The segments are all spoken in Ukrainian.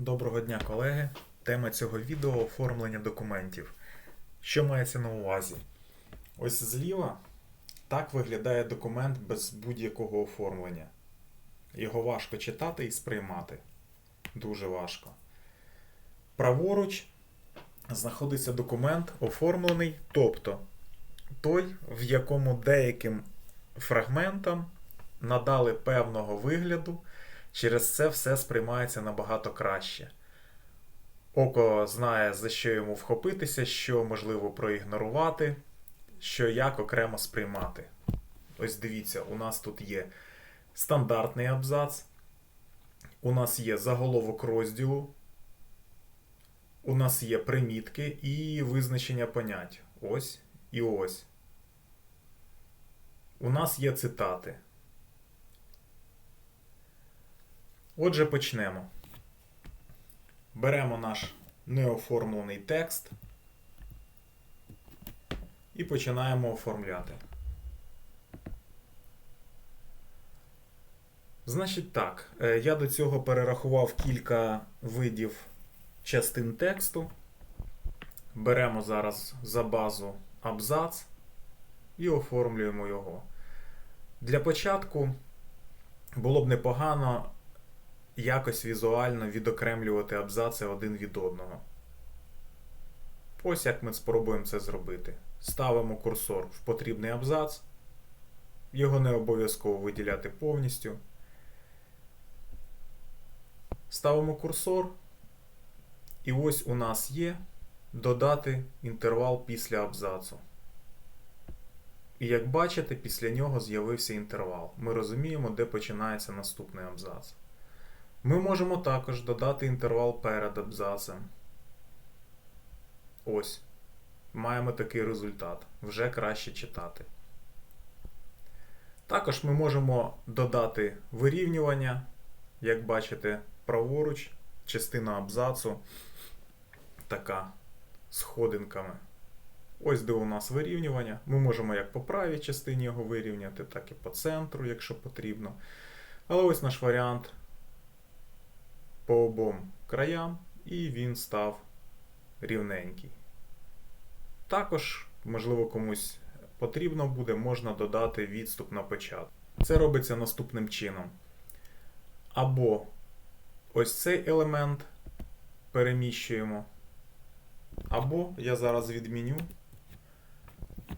Доброго дня, колеги. Тема цього відео оформлення документів. Що мається на увазі? Ось зліва так виглядає документ без будь-якого оформлення. Його важко читати і сприймати. Дуже важко. Праворуч знаходиться документ оформлений, тобто той, в якому деяким фрагментам надали певного вигляду. Через це все сприймається набагато краще. Око знає, за що йому вхопитися, що можливо проігнорувати, що як окремо сприймати. Ось дивіться, у нас тут є стандартний абзац, у нас є заголовок розділу, у нас є примітки і визначення понять. Ось і ось. У нас є цитати. Отже, почнемо. Беремо наш неоформлений текст і починаємо оформляти. Значить так, е, я до цього перерахував кілька видів частин тексту. Беремо зараз за базу абзац і оформлюємо його. Для початку було б непогано якось візуально відокремлювати абзаци один від одного. Ось як ми спробуємо це зробити. Ставимо курсор в потрібний абзац. Його не обов'язково виділяти повністю. Ставимо курсор. І ось у нас є додати інтервал після абзацу. І як бачите, після нього з'явився інтервал. Ми розуміємо, де починається наступний абзац. Ми можемо також додати інтервал перед абзацем. Ось. Маємо такий результат. Вже краще читати. Також ми можемо додати вирівнювання, як бачите, праворуч, частина абзацу така з ходинками. Ось де у нас вирівнювання. Ми можемо як по правій частині його вирівняти, так і по центру, якщо потрібно. Але ось наш варіант по обом краям, і він став рівненький. Також, можливо, комусь потрібно буде, можна додати відступ на початку. Це робиться наступним чином. Або ось цей елемент переміщуємо, або я зараз відміню,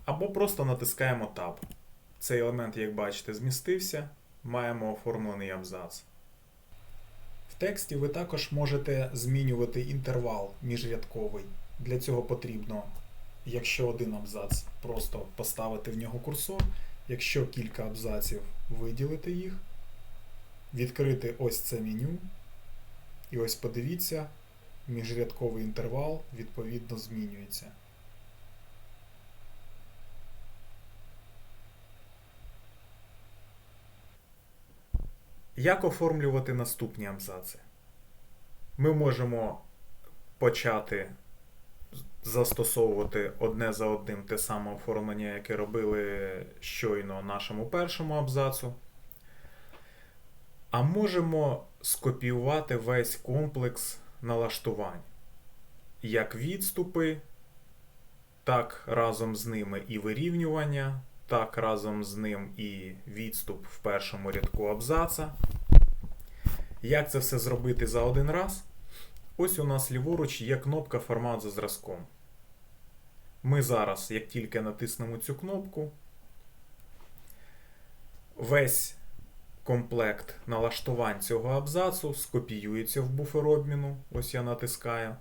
або просто натискаємо Tab. Цей елемент, як бачите, змістився, маємо оформлений абзац. Тексті ви також можете змінювати інтервал міжрядковий. Для цього потрібно, якщо один абзац, просто поставити в нього курсор, якщо кілька абзаців, виділити їх, відкрити ось це меню. І ось подивіться, міжрядковий інтервал відповідно змінюється. Як оформлювати наступні абзаци? Ми можемо почати застосовувати одне за одним те саме оформлення, яке робили щойно нашому першому абзацу. А можемо скопіювати весь комплекс налаштувань. Як відступи, так разом з ними і вирівнювання, так разом з ним і відступ в першому рядку абзаца. Як це все зробити за один раз? Ось у нас ліворуч є кнопка Формат за зразком. Ми зараз, як тільки натиснемо цю кнопку, весь комплект налаштувань цього абзацу скопіюється в буфер обміну. Ось я натискаю.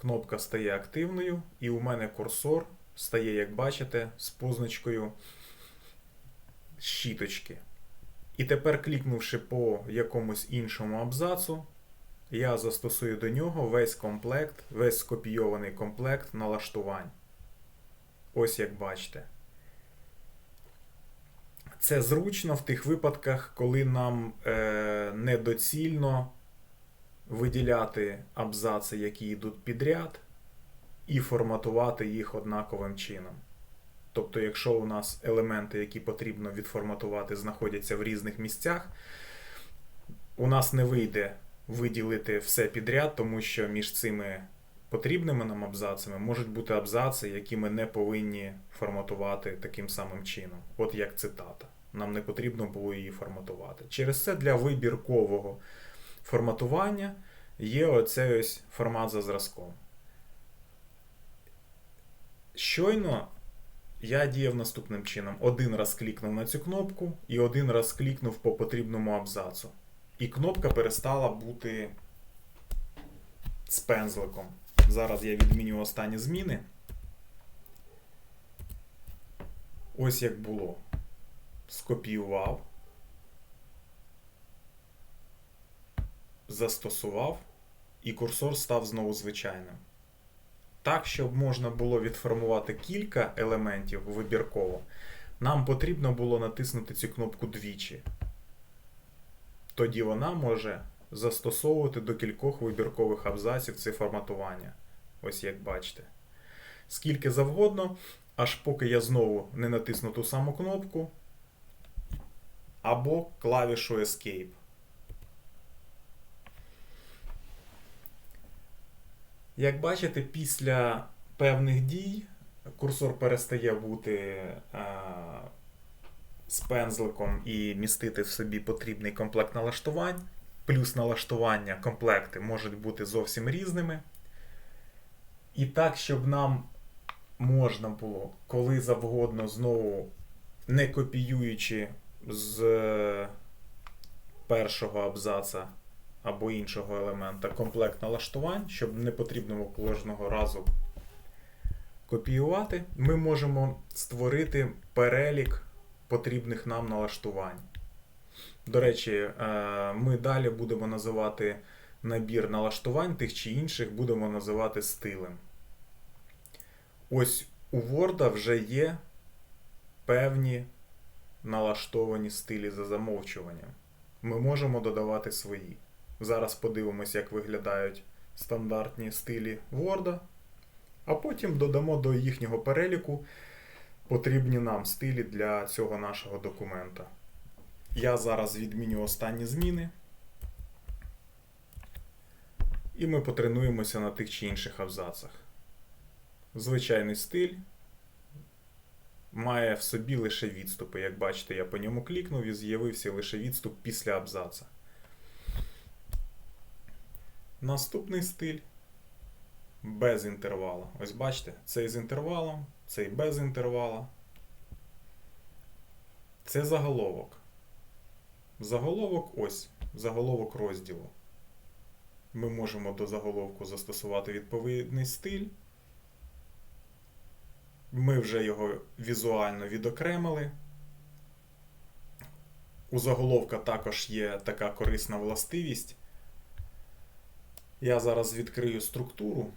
Кнопка стає активною, і у мене курсор стає, як бачите, з позначкою щіточки. І тепер, клікнувши по якомусь іншому абзацу, я застосую до нього весь комплект, весь скопійований комплект налаштувань. Ось як бачите. Це зручно в тих випадках, коли нам е, недоцільно виділяти абзаци, які йдуть підряд, і форматувати їх однаковим чином. Тобто, якщо у нас елементи, які потрібно відформатувати, знаходяться в різних місцях, у нас не вийде виділити все підряд, тому що між цими потрібними нам абзацами можуть бути абзаци, які ми не повинні форматувати таким самим чином, от як цитата. Нам не потрібно було її форматувати. Через це для вибіркового форматування є оцей ось формат за зразком. Щойно я діяв наступним чином: один раз клікнув на цю кнопку і один раз клікнув по потрібному абзацу. І кнопка перестала бути з пензликом. Зараз я відміню останні зміни. Ось як було. Скопіював. Застосував, і курсор став знову звичайним. Так, щоб можна було відформувати кілька елементів вибірково, нам потрібно було натиснути цю кнопку двічі. Тоді вона може застосовувати до кількох вибіркових абзаців це форматування. Ось як бачите. Скільки завгодно, аж поки я знову не натисну ту саму кнопку або клавішу Escape. Як бачите, після певних дій курсор перестає бути а, з пензликом і містити в собі потрібний комплект налаштувань. Плюс налаштування комплекти можуть бути зовсім різними. І так, щоб нам можна було коли завгодно знову не копіюючи з першого абзаца або іншого елемента комплект налаштувань, щоб не потрібно було кожного разу копіювати, ми можемо створити перелік потрібних нам налаштувань. До речі, е, ми далі будемо називати набір налаштувань тих чи інших, будемо називати стилем. Ось у Word вже є певні налаштовані стилі за замовчуванням. Ми можемо додавати свої. Зараз подивимось, як виглядають стандартні стилі Word, а потім додамо до їхнього переліку потрібні нам стилі для цього нашого документа. Я зараз відміню останні зміни. І ми потренуємося на тих чи інших абзацах. Звичайний стиль має в собі лише відступи. Як бачите, я по ньому клікнув і з'явився лише відступ після абзаца. Наступний стиль без інтервала. Ось бачите, цей з інтервалом, цей без інтервала. Це заголовок. Заголовок ось, заголовок розділу. Ми можемо до заголовку застосувати відповідний стиль. Ми вже його візуально відокремили. У заголовка також є така корисна властивість. Я зараз відкрию структуру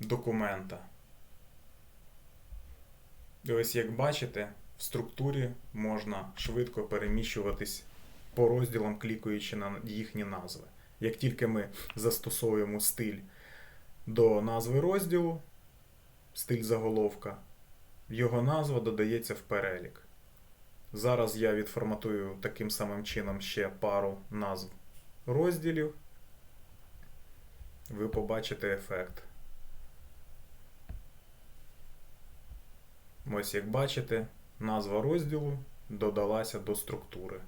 документа. І ось як бачите, в структурі можна швидко переміщуватись по розділам, клікаючи на їхні назви. Як тільки ми застосовуємо стиль до назви розділу, стиль заголовка, його назва додається в перелік. Зараз я відформатую таким самим чином ще пару назв розділів. Ви побачите ефект. Ось як бачите, назва розділу додалася до структури.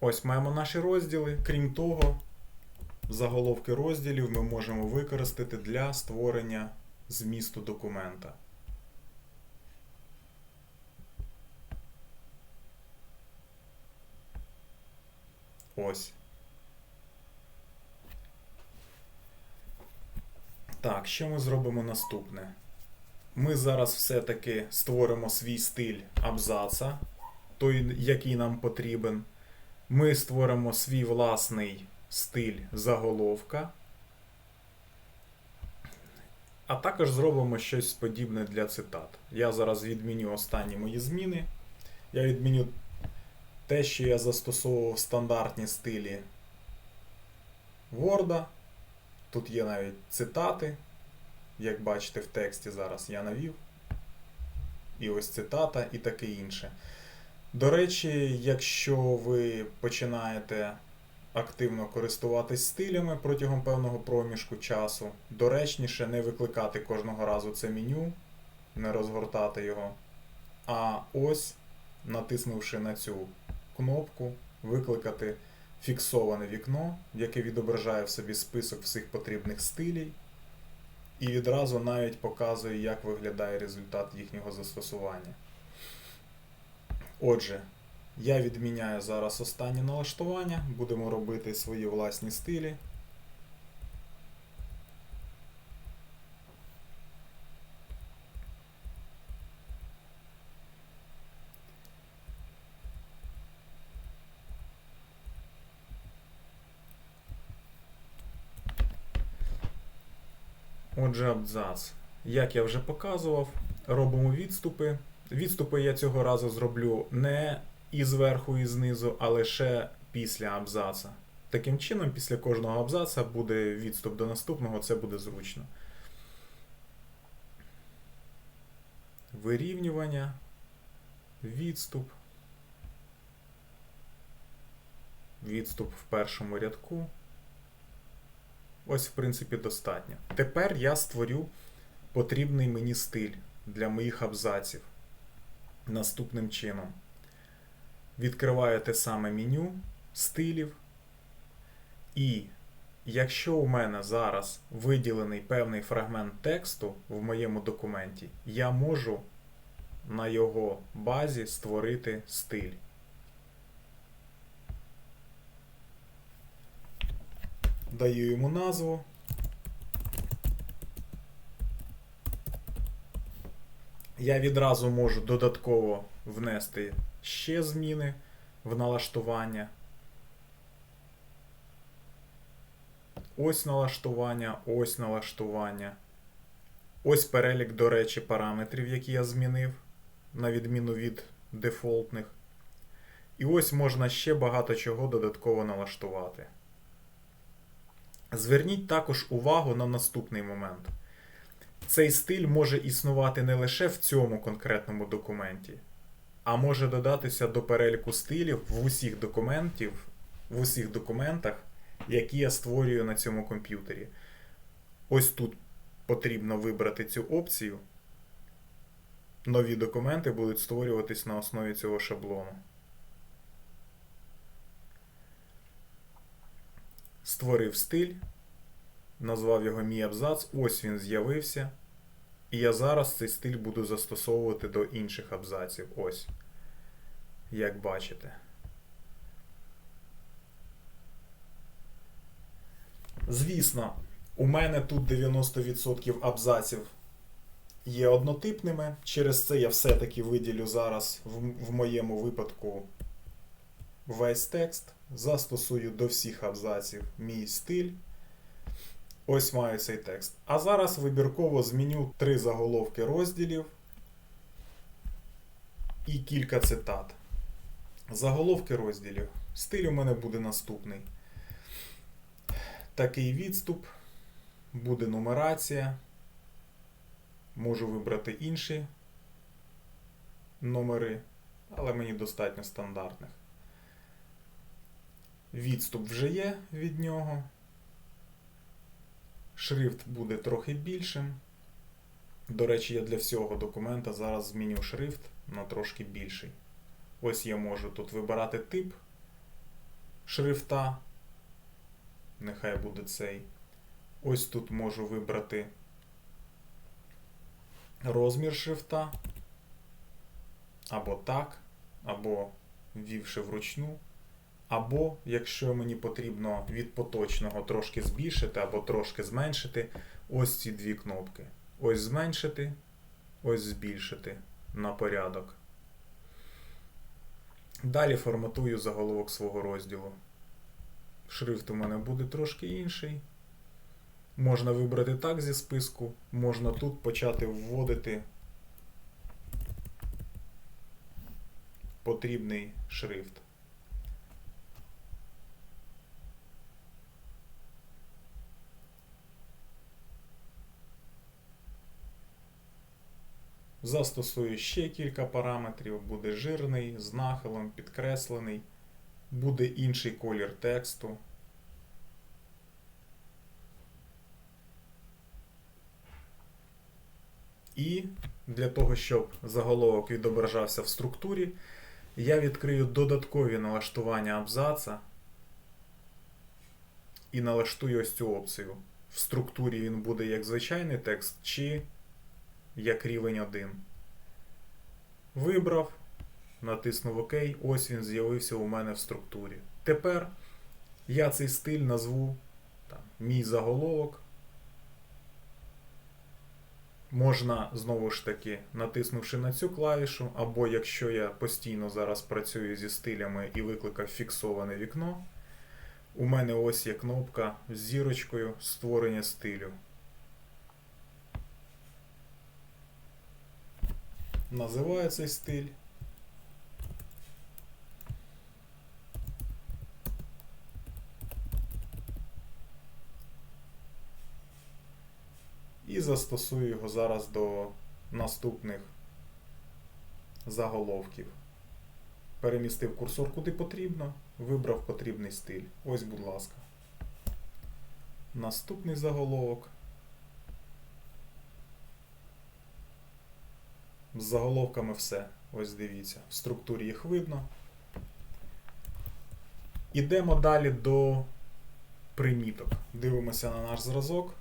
Ось маємо наші розділи. Крім того, заголовки розділів ми можемо використати для створення змісту документа. Ось. Так, що ми зробимо наступне? Ми зараз все-таки створимо свій стиль абзаца, той, який нам потрібен. Ми створимо свій власний стиль заголовка. А також зробимо щось подібне для цитат. Я зараз відміню останні мої зміни. Я відміню те, що я застосовував стандартні стилі Word. Тут є навіть цитати, як бачите в тексті зараз я навів. І ось цитата, і таке інше. До речі, якщо ви починаєте активно користуватись стилями протягом певного проміжку часу, доречніше не викликати кожного разу це меню, не розгортати його. А ось, натиснувши на цю кнопку, викликати фіксоване вікно, яке відображає в собі список всіх потрібних стилей, і відразу навіть показує, як виглядає результат їхнього застосування. Отже, я відміняю зараз останнє налаштування, будемо робити свої власні стилі. Отже, абзац. Як я вже показував, робимо відступи. Відступи я цього разу зроблю не і зверху, і знизу, а лише після абзаца. Таким чином, після кожного абзаца буде відступ до наступного, це буде зручно. Вирівнювання, відступ. Відступ в першому рядку. Ось, в принципі, достатньо. Тепер я створю потрібний мені стиль для моїх абзаців. Наступним чином. Відкриваю те саме меню стилів. І якщо у мене зараз виділений певний фрагмент тексту в моєму документі, я можу на його базі створити стиль. Даю йому назву. Я відразу можу додатково внести ще зміни в налаштування. Ось налаштування, ось налаштування. Ось перелік, до речі, параметрів, які я змінив, на відміну від дефолтних. І ось можна ще багато чого додатково налаштувати. Зверніть також увагу на наступний момент. Цей стиль може існувати не лише в цьому конкретному документі, а може додатися до переліку стилів в усіх документів, в усіх документах, які я створюю на цьому комп'ютері. Ось тут потрібно вибрати цю опцію. Нові документи будуть створюватись на основі цього шаблону. Створив стиль, назвав його мій абзац, ось він з'явився. І я зараз цей стиль буду застосовувати до інших абзаців. Ось. Як бачите. Звісно, у мене тут 90% абзаців є однотипними. Через це я все-таки виділю зараз в, моєму випадку весь текст. Застосую до всіх абзаців мій стиль. Ось маю цей текст. А зараз вибірково зміню три заголовки розділів і кілька цитат. Заголовки розділів. Стиль у мене буде наступний. Такий відступ, буде нумерація. Можу вибрати інші номери, але мені достатньо стандартних. Відступ вже є від нього. Шрифт буде трохи більшим. До речі, я для всього документа зараз зміню шрифт на трошки більший. Ось я можу тут вибирати тип шрифта. Нехай буде цей. Ось тут можу вибрати розмір шрифта. Або так, або ввівши вручну. Або, якщо мені потрібно від поточного трошки збільшити або трошки зменшити, ось ці дві кнопки. Ось зменшити, ось збільшити на порядок. Далі форматую заголовок свого розділу. Шрифт у мене буде трошки інший. Можна вибрати так зі списку, можна тут почати вводити потрібний шрифт. Застосую ще кілька параметрів, буде жирний, з нахилом, підкреслений, буде інший колір тексту. І для того, щоб заголовок відображався в структурі, я відкрию додаткові налаштування абзаца і налаштую ось цю опцію. В структурі він буде як звичайний текст, чи як рівень 1. Вибрав, натиснув ОК, ось він з'явився у мене в структурі. Тепер я цей стиль назву там, мій заголовок. Можна знову ж таки, натиснувши на цю клавішу, або якщо я постійно зараз працюю зі стилями і викликав фіксоване вікно, у мене ось є кнопка з зірочкою створення стилю. Називаю цей стиль. І застосую його зараз до наступних заголовків. Перемістив курсор куди потрібно, вибрав потрібний стиль. Ось, будь ласка. Наступний заголовок. З заголовками все. Ось дивіться. В структурі їх видно. Ідемо далі до приміток. Дивимося на наш зразок.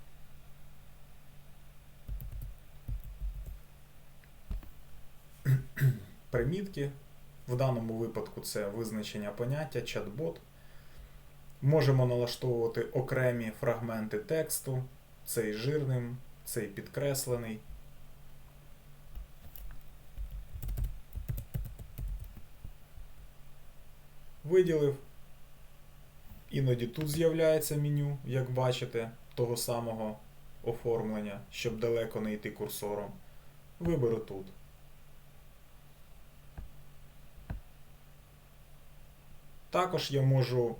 Примітки. В даному випадку це визначення поняття, чат-бот. Можемо налаштовувати окремі фрагменти тексту, цей жирним, цей підкреслений. Виділив. Іноді тут з'являється меню, як бачите, того самого оформлення, щоб далеко не йти курсором. Виберу тут. Також я можу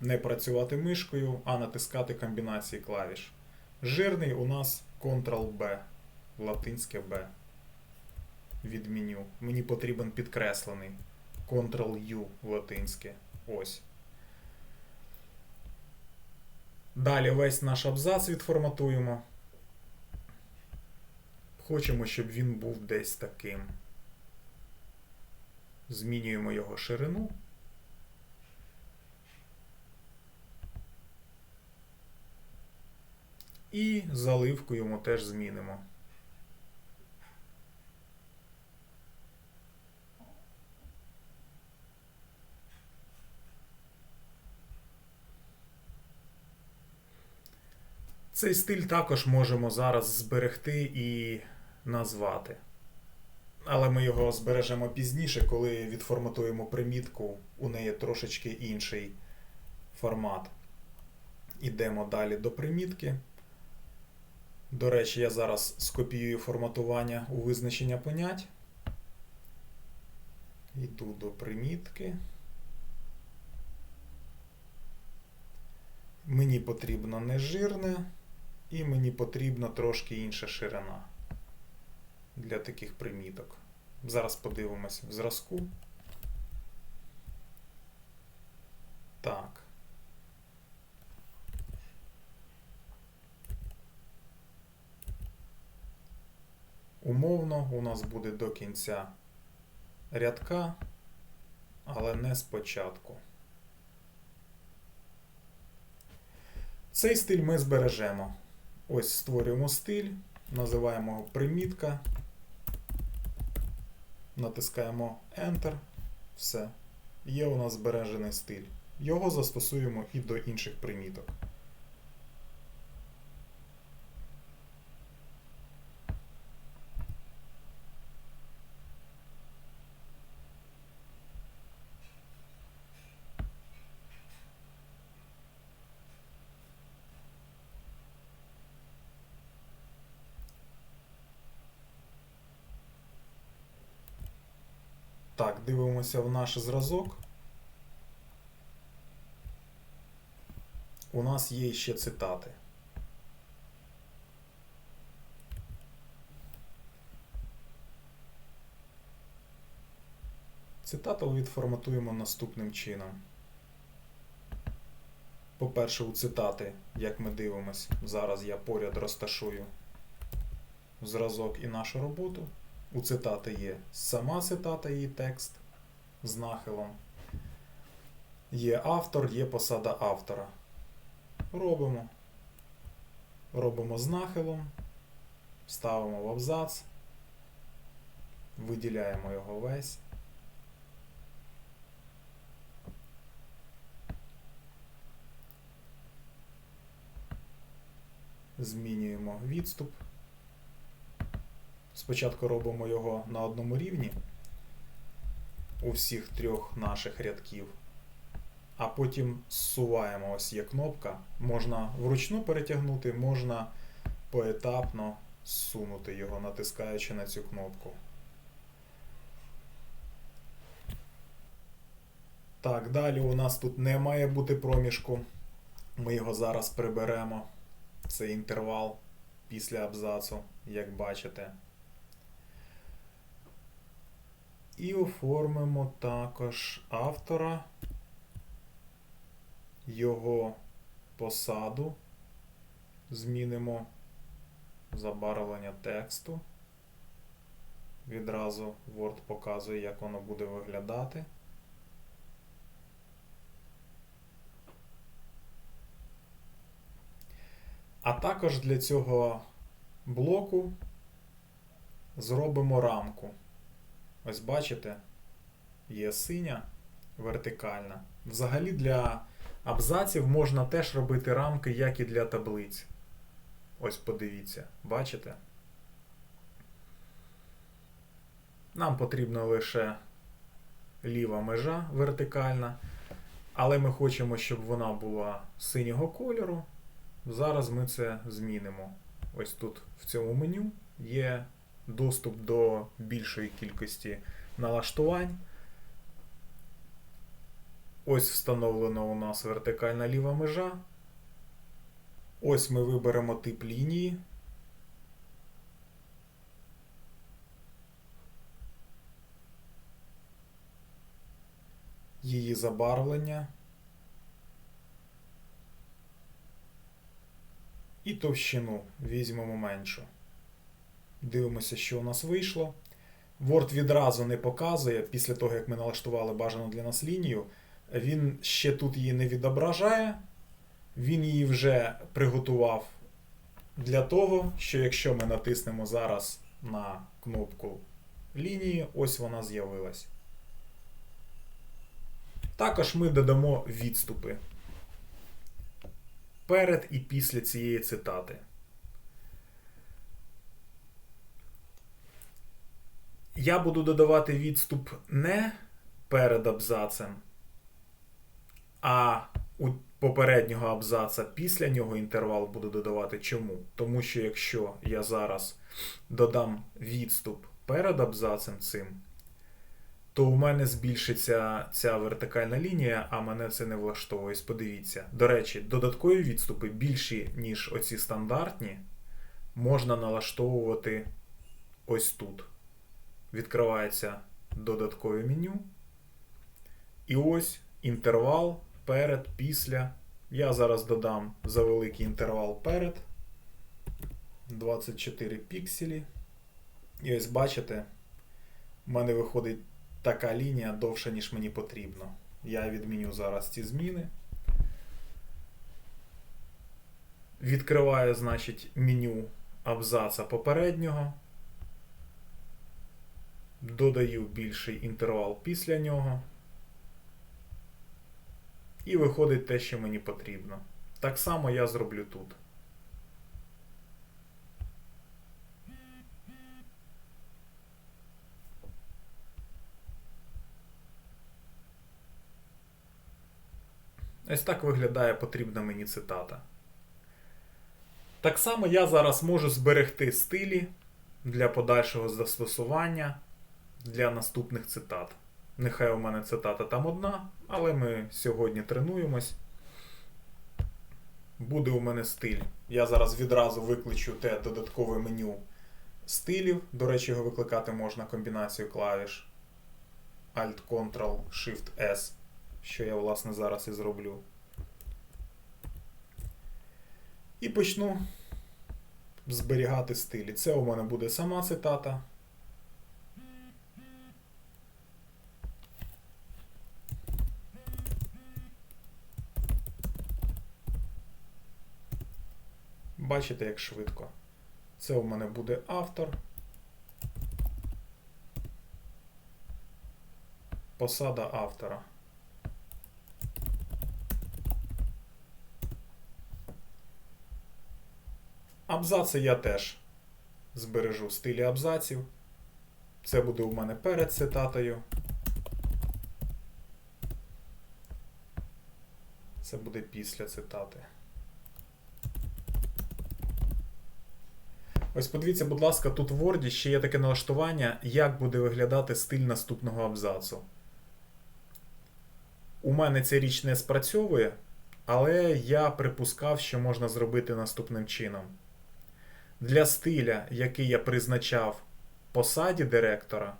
не працювати мишкою, а натискати комбінації клавіш. Жирний у нас Ctrl-B, латинське B від меню. Мені потрібен підкреслений. Ctrl-U латинське. Ось. Далі весь наш абзац відформатуємо. Хочемо, щоб він був десь таким. Змінюємо його ширину. І заливку йому теж змінимо. Цей стиль також можемо зараз зберегти і назвати. Але ми його збережемо пізніше, коли відформатуємо примітку, у неї трошечки інший формат. Ідемо далі до примітки. До речі, я зараз скопіюю форматування у визначення понять. Йду до примітки. Мені потрібно нежирне, і мені потрібна трошки інша ширина для таких приміток. Зараз подивимося в зразку. Так. Умовно у нас буде до кінця рядка, але не спочатку. Цей стиль ми збережемо. Ось створюємо стиль, називаємо його примітка, натискаємо Enter. Все. Є у нас збережений стиль. Його застосуємо і до інших приміток. Так, дивимося в наш зразок. У нас є ще цитати. Цитату відформатуємо наступним чином. По-перше, у цитати, як ми дивимось, зараз я поряд розташую зразок і нашу роботу. У цитати є сама цитата, її текст з нахилом. Є автор, є посада автора. Робимо. Робимо з нахилом, ставимо в абзац, виділяємо його весь. Змінюємо відступ. Спочатку робимо його на одному рівні у всіх трьох наших рядків, а потім зсуваємо ось є кнопка. Можна вручну перетягнути, можна поетапно зсунути його, натискаючи на цю кнопку. Так, далі у нас тут не має бути проміжку. Ми його зараз приберемо. Це інтервал після абзацу, як бачите. І оформимо також автора, його посаду, змінимо забарвлення тексту. Відразу Word показує, як воно буде виглядати. А також для цього блоку зробимо рамку. Ось бачите, є синя вертикальна. Взагалі для абзаців можна теж робити рамки, як і для таблиць. Ось подивіться, бачите? Нам потрібна лише ліва межа вертикальна, але ми хочемо, щоб вона була синього кольору. Зараз ми це змінимо. Ось тут в цьому меню є доступ до більшої кількості налаштувань. Ось встановлена у нас вертикальна ліва межа. Ось ми виберемо тип лінії. Її забарвлення. І товщину візьмемо меншу. Дивимося, що у нас вийшло. Word відразу не показує, після того, як ми налаштували бажану для нас лінію, він ще тут її не відображає. Він її вже приготував для того, що якщо ми натиснемо зараз на кнопку лінії, ось вона з'явилась. Також ми додамо відступи перед і після цієї цитати. Я буду додавати відступ не перед абзацем, а у попереднього абзаца після нього інтервал буду додавати. Чому? Тому що якщо я зараз додам відступ перед абзацем цим, то у мене збільшиться ця вертикальна лінія, а мене це не влаштовує. Подивіться. До речі, додаткові відступи більші, ніж оці стандартні, можна налаштовувати ось тут. Відкривається додаткове меню. І ось інтервал перед, після. Я зараз додам за великий інтервал перед 24 пікселі. І ось бачите, в мене виходить така лінія довша, ніж мені потрібно. Я відміню зараз ці зміни. Відкриваю, значить, меню абзаца попереднього. Додаю більший інтервал після нього. І виходить те, що мені потрібно. Так само я зроблю тут. Ось так виглядає потрібна мені цитата. Так само я зараз можу зберегти стилі для подальшого застосування для наступних цитат. Нехай у мене цитата там одна, але ми сьогодні тренуємось. Буде у мене стиль. Я зараз відразу викличу те додаткове меню стилів. До речі, його викликати можна комбінацією клавіш Alt-Ctrl-Shift-S, що я, власне, зараз і зроблю. І почну зберігати стилі. Це у мене буде сама цитата. Бачите, як швидко. Це у мене буде автор. Посада автора. Абзаци я теж збережу в стилі абзаців. Це буде у мене перед цитатою. Це буде після цитати. Ось подивіться, будь ласка, тут в Word ще є таке налаштування, як буде виглядати стиль наступного абзацу. У мене ця річ не спрацьовує, але я припускав, що можна зробити наступним чином. Для стиля, який я призначав посаді директора,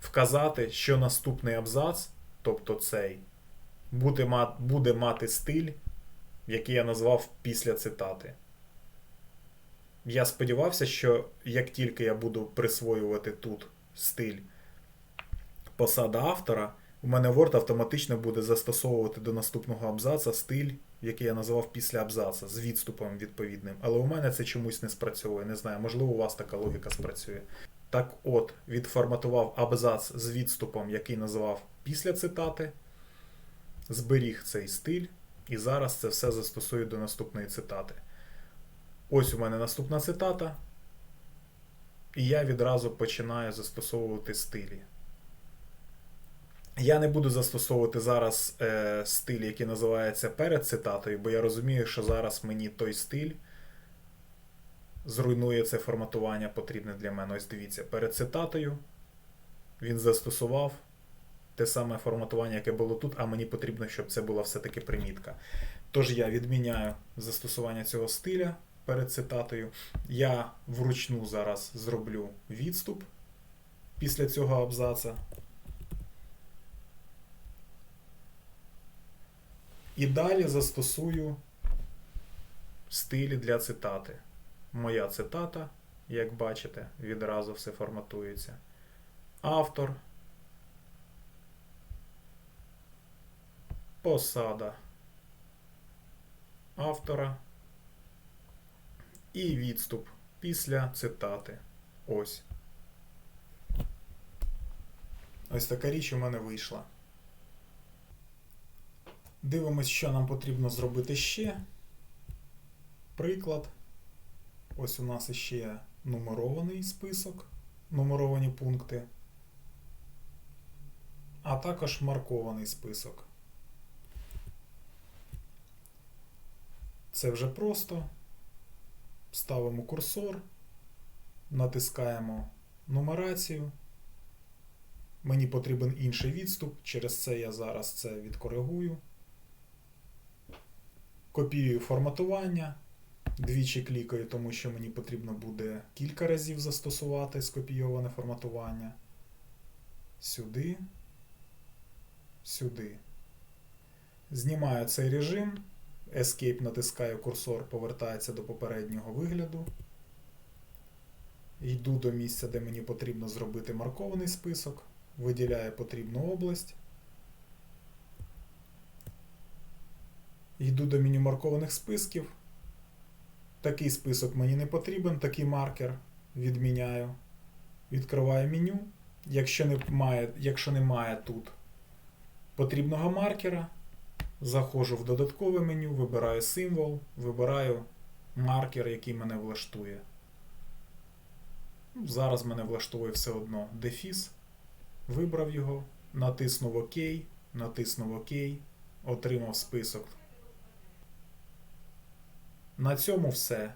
вказати, що наступний абзац, тобто цей, буде, мати стиль, який я назвав після цитати. Я сподівався, що як тільки я буду присвоювати тут стиль посада автора, у мене Word автоматично буде застосовувати до наступного абзаца стиль, який я назвав після абзаца, з відступом відповідним. Але у мене це чомусь не спрацьовує. Не знаю, можливо, у вас така логіка спрацює. Так от, відформатував абзац з відступом, який назвав після цитати, зберіг цей стиль, і зараз це все застосую до наступної цитати. Ось у мене наступна цитата. І я відразу починаю застосовувати стилі. Я не буду застосовувати зараз е, стиль, який називається перед цитатою, бо я розумію, що зараз мені той стиль зруйнує це форматування потрібне для мене. Ось дивіться, перед цитатою він застосував те саме форматування, яке було тут, а мені потрібно, щоб це була все-таки примітка. Тож я відміняю застосування цього стиля перед цитатою. Я вручну зараз зроблю відступ після цього абзаца. І далі застосую стилі для цитати. Моя цитата, як бачите, відразу все форматується. Автор. Посада автора. І відступ після цитати. Ось. Ось така річ у мене вийшла. Дивимось, що нам потрібно зробити ще. Приклад. Ось у нас іще нумерований список, нумеровані пункти, а також маркований список. Це вже просто. Ставимо курсор, натискаємо нумерацію. Мені потрібен інший відступ, через це я зараз це відкоригую. Копіюю форматування. Двічі клікаю, тому що мені потрібно буде кілька разів застосувати скопійоване форматування. Сюди. Сюди. Знімаю цей режим. Escape натискаю курсор, повертається до попереднього вигляду. Йду до місця, де мені потрібно зробити маркований список. Виділяю потрібну область. Йду до меню маркованих списків. Такий список мені не потрібен, такий маркер відміняю. Відкриваю меню. Якщо немає, якщо немає тут потрібного маркера, заходжу в додаткове меню, вибираю символ, вибираю маркер, який мене влаштує. Зараз мене влаштовує все одно дефіс. Вибрав його, натиснув ОК, натиснув ОК, отримав список. На цьому все.